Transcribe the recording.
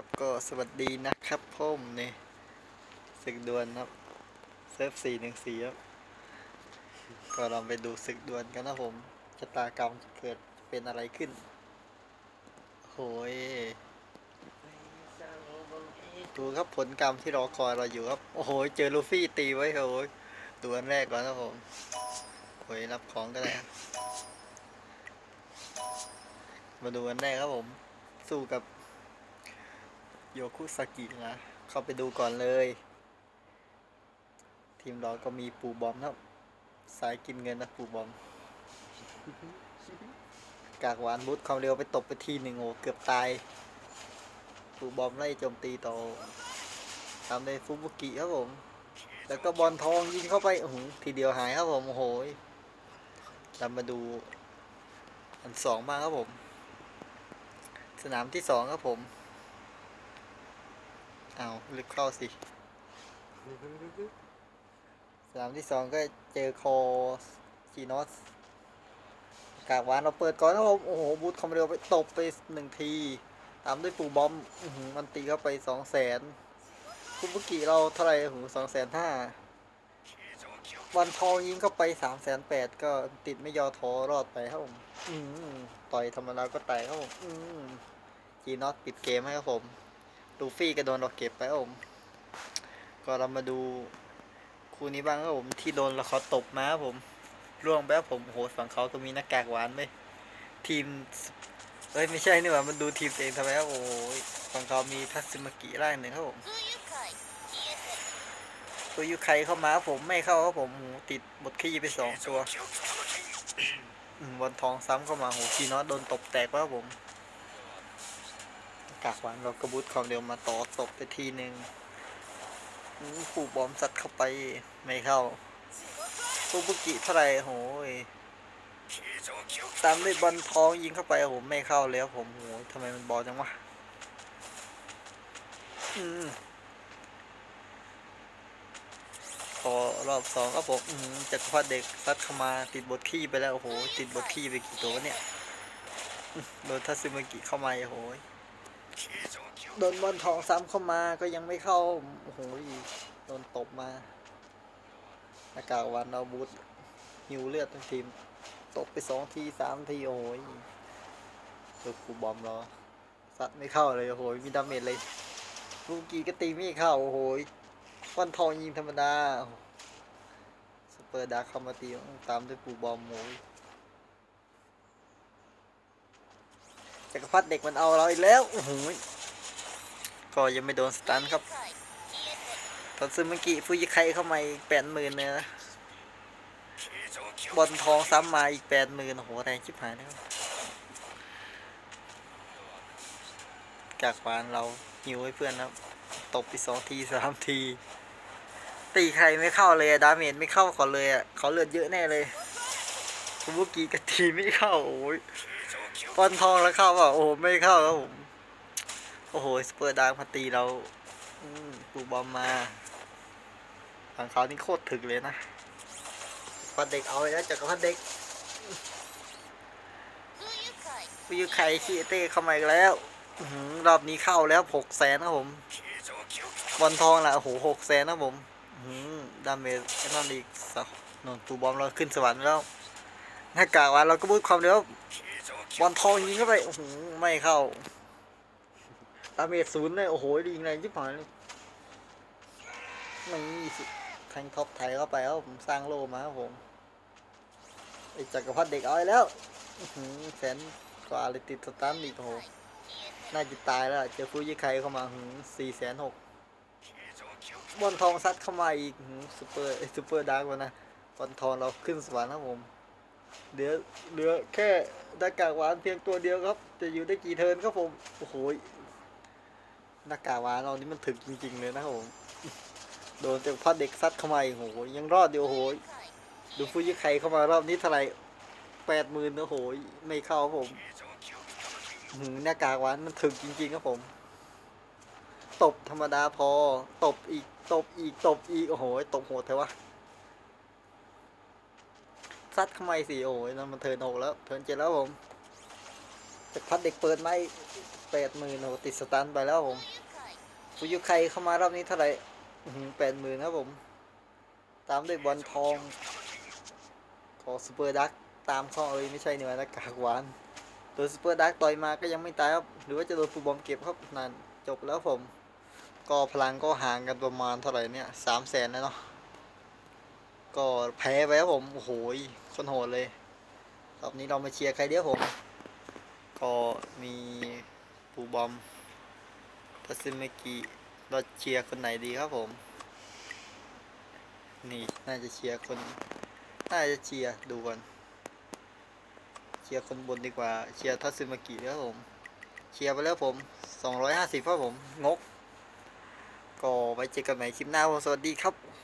ครับก็สวัสดีนะครับผมเนี่ยศึกดวลครับเซิร์ฟสี่หนึ่งสี่ครับ ก็ลองไปดูศึกดวลกันนะผมชะตากรรมจะเกิดเป็นอะไรขึ้นโหยดูครับผลกรรมที่รอคอยเราอยู่ครับ โอ้โห เจอลูฟี่ตีไว้โอ้ยตัวอันแรกก่อนครับผมโอ้ยรับของก็ได้มาดูอันแรกครับผม สู้กับ โยคุสกินะ เข้าไปดูก่อนเลย ทีมเราก็มีปูบอมนะสายกินเงินนะปูบอม กากหวานบุตความเร็วไปตบไปทีหนึ่งโอ้เกือบตาย ปูบอมไล่โจมตีต่อตามด้ฟุบุกิครับผม แล้วก็บอลทองยิงเข้าไปโอ้โหทีเดียวหายครับผมโอ้โหเรามาดูอันสองมาครับผม สนามที่สองครับผม เอาลึกเข้าสิสนามที่สองก็เจอคอจีนอสกากวานเราเปิดก่อนนะผมโอ้โหบูทคอมเร็วไปตบไปหนึ่งที ตามด้วยปูบอมมันตีเข้าไปสองแสนคุบุกิเราเท่าไหร่หูสองแสนห้าวันทองยิงเข้าไปสามแสนแปดก็ติดไม่ยอท้อรอดไปครับผมต่อยธรรมดาก็แตกครับผมจีนอสปิดเกมให้ครับผม ลูฟี่ก็โดนเราเก็บไปผม ก็เรามาดูคู่นี้บ้างครับผมที่โดนเราเขาตบมาครับผมร่วงไปผมโหดฝั่งเขาก็มีนัากากหวานไหมทีมเอ้ยไม่ใช่นี่หว่ามันดูทีมเองทำไมครับโอ้ยฝั่งเขามีทัศมากิร่างหนึ่งครับผมตัวยูไคเข้ามาผมไม่เข้าครับผมติดบทขี้ไปสองตัวบอลทองซ้ำเข้ามาโหคีนอตโดนตบแตกครับผม กากหวานเรากระบุดความเร็วมาต่อตบไปทีหนึ่งอืมปู่บอมสัตว์เข้าไปไม่เข้าซูบุกิเท่าไรโหยตามด้วยบอลทองยิงเข้าไปโอ้โหไม่เข้าแล้วผมโหยทำไมมันบอลจังวะอืมพอรอบสองครับผมอืมจักรพรรดิเด็กซัดเข้ามาติดบทขี้ไปแล้วโอ้โหติดบทขี้ไปกี่ตัวเนี่ยโดนทัซึมากิเข้ามาโอ้โหย โดนบอลทองซ้ำเข้ามาก็ยังไม่เข้า โอ้โหโดนตบมาหน้ากากวันเอาบูทหิวเลือดทั้งทีม ตบไปสองทีสามที โอ้ยตัวกูบอมรอสัตว์ไม่เข้าเลย โอ้โหมีดาเมจเลย ลูกกีก็ตีไม่เข้า โอ้โหบอลทองยิงธรรมดา สเปอร์ดาคเข้ามาตีตามด้วยปูบอมโอ้ย จักรพรรดิเด็กมันเอาเราอีกแล้วโอ้โหก็ยังไม่โดนสตันครับตอนซึเมื่อกี้ฟูจิไคเข้ามาอีกแปดหมื่นเลยนะบอลทองซ้ำมาอีกแปดหมื่นโอ้โหแรงชิบหายแล้วจากวานเราหิวให้เพื่อนครับตบไปสองทีสามที ตีใครไม่เข้าเลยดาเมจไม่เข้าก่อนเลยอะเขาเลือดเยอะแน่เลยคุบุกีกับทีไม่เข้าโอ้ย ปอนทองแล้วเข้าป่ะโอ้โหไม่เข้าครับผมโอ้โหสเปอร์ดาร์กมาตีเราปูบอมมาหลังเขานี่โคตรถึกเลยนะพอดเด็กเอาแล้วจากพอดเด็กฟูยูไคชิเต้เข้ามาอีกแล้วรอบนี้เข้าแล้วหกแสนครับผมบอลทองละโอ้โหหกแสนนะผมดามเมจไอ้นอนอีกนนตูบอมเราขึ้นสวรรค์แล้วหน้ากากว่าเราก็บูดความเร็ว บอลทองยิงเข้าไปโอ้โหไม่เข้าดาเมจศูนย์เลยโอ้โหยิงแรงชิบหายเลยนี่สิแทงท็อปไทยเข้าไปครับผมสร้างโลมาครับผมไอจักรพรรดิเด็กเอาไปแล้วแสนกว่าเลยติดสตันอีกโอ้โหน่าจะตายแล้วเจอฟูยิไคเข้ามาหืสี่แสนหกบอลทองซัดเข้ามาอีกหืซูเปอร์ซูเปอร์ดาร์กวะนะบอลทองเราขึ้นสวรรค์ครับผม เหลือเหลือแค่หน้ากากหวานเพียงตัวเดียวครับ จะอยู่ได้กี่เทินครับผมโอ้โหหน้ากากหวานเรานี่มันถึกจริงๆเลยนะครับผมโดนจากพัดเด็กซัดเข้ามาโอ้โหยังรอดอยู่โอ้โหดูฟูยิไคเข้ามารอบนี้เท่าไหร่แปดหมื่นโอ้โหไม่เข้าผมหืมหน้ากากหวานมันถึกจริงๆครับผม ตบธรรมดาพอ ตบอีกตบอีกตบอีกโอ้โหตบโหดเทวะ ซัดทำไมสิโอ้ยนั่นมันเทินหกแล้ว เทินเจ็ดแล้วผมจะพัดเด็กเปิดไหม่แปดหมื่นโอติดสตันไปแล้วผมฟูยุไคเข้ามารอบนี้เท่าไหร่แปดหมื่นครับผม ตามด้วยบอลทอง ของซูเปอร์ดักตามข้อเอ้ยไม่ใช่เหนื้อนะกากหวานตัวซูเปอร์ดักต่อยมาก็ยังไม่ตายครับ หรือว่าจะโดนฟูบอมเก็บครับนั่นจบแล้วผม ก็พลังก็ห่างกันประมาณเท่าไหร่เนี่ยสามแสนแล้วเนาะ ก็แพ้ไปครับผม โอ้โหคนโหดเลยรอบนี้เรามาเชียร์ใครเดียวผม ก็มีปูบอมทัซึเมกิเราเชียร์คนไหนดีครับผม นี่น่าจะเชียร์คน น่าจะเชียร์ดูก่อน เชียร์คนบนดีกว่า เชียร์ทัซึเมกิครับผม เชียร์ไปแล้วผม 250ครับผม งก ก็ไว้เจอกันใหม่คลิปหน้าสวัสดีครับ